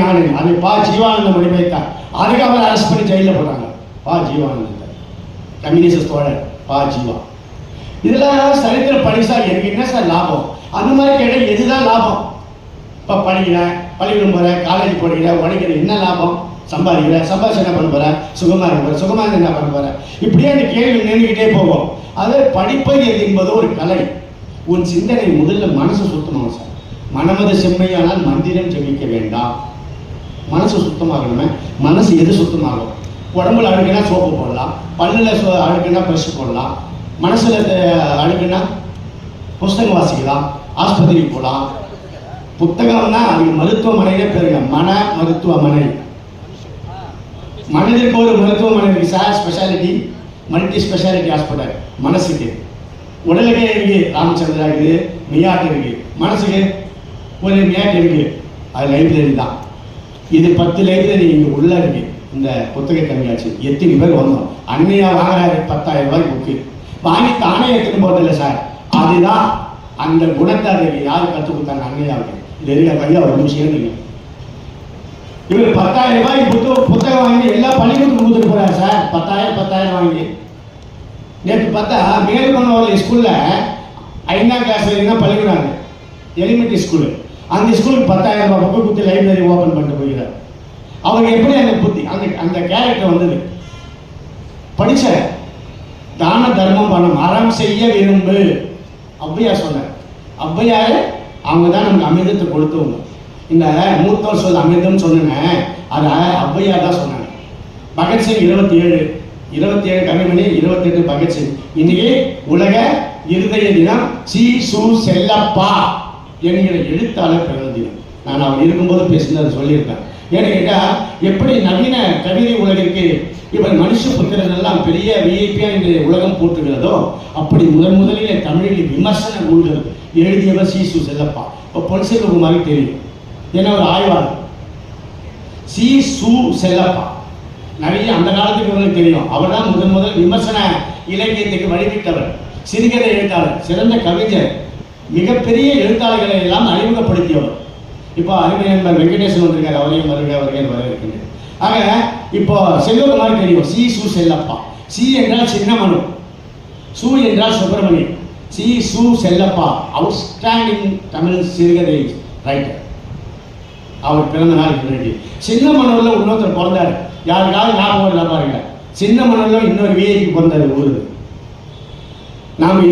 ஞானி அது பா ஜீவானந்தம் வடிவைத்தார் அதுக்கு அரெஸ்ட் பண்ணி ஜெயிலில் போட்டாங்க. பா ஜீவானந்த கம்யூனிஸ்ட் தோழர் பா ஜீவா. இதெல்லாம் சரித்திர படி சார் எனக்கு என்ன சார் லாபம்? அந்த மாதிரி கேட்டால் எதுதான் லாபம்? இப்போ படிக்கிறேன் பள்ளிக்கூடம் போகிறேன் காலேஜ் படிக்கிறேன் உழைக்கிறேன் என்ன லாபம்? சம்பாதிக்கிறேன் சம்பாதிச்சு என்ன பண்ண போகிறேன் சுகமாக இருக்க போகிறேன் சுகமாக என்ன பண்ண போகிறேன் இப்படியே அந்த கேள்வி நின்றுக்கிட்டே போகும். அது படிப்பது என்பது ஒரு கலை. உன் சிந்தனை முதல்ல மனசு சுத்தணும் சார். மனமது செம்மையானால் மந்திரம் செமிக்க வேண்டாம். மனசு சுத்தமாகணுமே மனசு எது சுத்தமாகும்? உடம்புல அழுக்குனா சோப்பு போடலாம் பல்லில் சோ அழுக்குனா ப்ரெஷ் போடலாம் மனசில் அழுக்குனா புஸ்தகம் வாசிக்கலாம் ஆஸ்பத்திரிக்கு போகலாம். புத்தகம்னா அது மருத்துவமனையிலே பேருங்க மன மருத்துவமனை. மனதிற்கு ஒரு மருத்துவமனை இருக்கு sir speciality multi speciality hospital மனசுக்கு. உடலுக்கே இருக்கு ராமச்சந்திரா இருக்குது மெய்யாட்டு இருக்கு மனசுக்கு ஒரு மியாட் இருக்கு. அது லைப்ரரி தான். இது பத்து லைப்ரரி இங்கே உள்ள இருக்கு. இந்த புத்தக கண்காட்சி எத்தனை பேர் வந்தோம். அன்னையா வாங்குறாரு பத்தாயிரம் ரூபாய் புக்கு. வாங்கி தானே எடுத்துன்னு போறதில்ல சார். அதுதான் அந்த குணத்தை அதை யார் கற்றுக் கொடுத்தாங்க அன்னையாவுக்கு? இது இருக்க கையா ஒரு நிமிஷம் இருங்க. இவர் பத்தாயிரம் ரூபாய் புத்தகம் புத்தகம் வாங்கி எல்லா பள்ளிக்கூடத்துக்கு கொடுத்துட்டு போறாரு சார். பத்தாயிரம் பத்தாயிரம் வாங்கி. நேற்று பார்த்தா மேல்கொண்டவர்கள் ஸ்கூலில் ஐந்தாம் கிளாஸ் வரைக்கும் தான் பள்ளிக்கூடாங்க எலிமெண்ட்ரி ஸ்கூலு அந்த ஸ்கூலுக்கு பத்தாயிரம் ரூபாய் புக்கு கொடுத்து லைப்ரரி ஓப்பன் பண்ணிட்டு போகிறார் அவருக்கு எப்படி அந்த புத்தி அந்த அந்த கேரக்டர் வந்தது? படிச்ச தான தர்மம் பணம் அறம் செய்ய விரும்பு. ஔவையார் சொன்னார். ஔவையார் அவங்க தான் நமக்கு அமிர்தத்தை கொடுத்தவங்க. இந்த மூத்தோர் சொல் அமிர்தம் சொன்னேன் அதை ஔவையார் தான் சொன்னாங்க. பகத்சிங் இருபத்தி ஏழு இருபத்தி ஏழு கவிமணி இருபத்தி எட்டு பகத்சிங் இன்னைக்கு உலக இருதய தினம். சி சு செல்லப்பா. என்கிற எழுத்தாளர் பிறந்த நான் அவர் இருக்கும்போது பேசினதை சொல்லியிருப்பேன். ஏன்னு கேட்டால் எப்படி நவீன கவிதை உலகிற்கு இவன் மனுஷ புத்திரன் எல்லாம் பெரிய விஐபியாக என்று உலகம் போட்டுகிறதோ அப்படி முதன் முதலிலே தமிழில் விமர்சன நூல்கள் எழுதியவர் சி சு செல்லப்பா. இப்போ பொன் மாதிரி தெரியும். ஏன்னா ஒரு ஆய்வாளர்? சி சு செல்லப்பா. நிறைய அந்த காலத்துக்கு இவங்களுக்கு தெரியும். அவர் தான் முதன் முதல் விமர்சன இலக்கியத்துக்கு வழிவிட்டவர். சிறுகதை எழுத்தாளர் சிறந்த கவிஞர். மிகப்பெரிய எழுத்தாளர்களை எல்லாம் அறிமுகப்படுத்தியவர். இப்போ அருமை வெங்கடேசன் வந்திருக்காரு அவரையும் வருக வருக வரவேற்கின்றேன். ஆக இப்போ செல்வகுமார் தெரியும் சி சு செல்லப்பா. சி என்றால் சின்னமனு. சு என்றால் சுப்பிரமணியம். சி சு செல்லப்பா அவுட்ஸ்டாண்டிங் தமிழ் சிறுகதை ரைட்டர் அவர் பிறந்த நாள் பின்னாடி சின்ன மனூர்ல இன்னொருத்தர் பிறந்தாரு. யாருக்காவது ஞாபகம் இல்லை பாருங்க. சின்ன மனூர்ல இன்னொரு விஐபி பிறந்தாரு ஊருக்கு நாம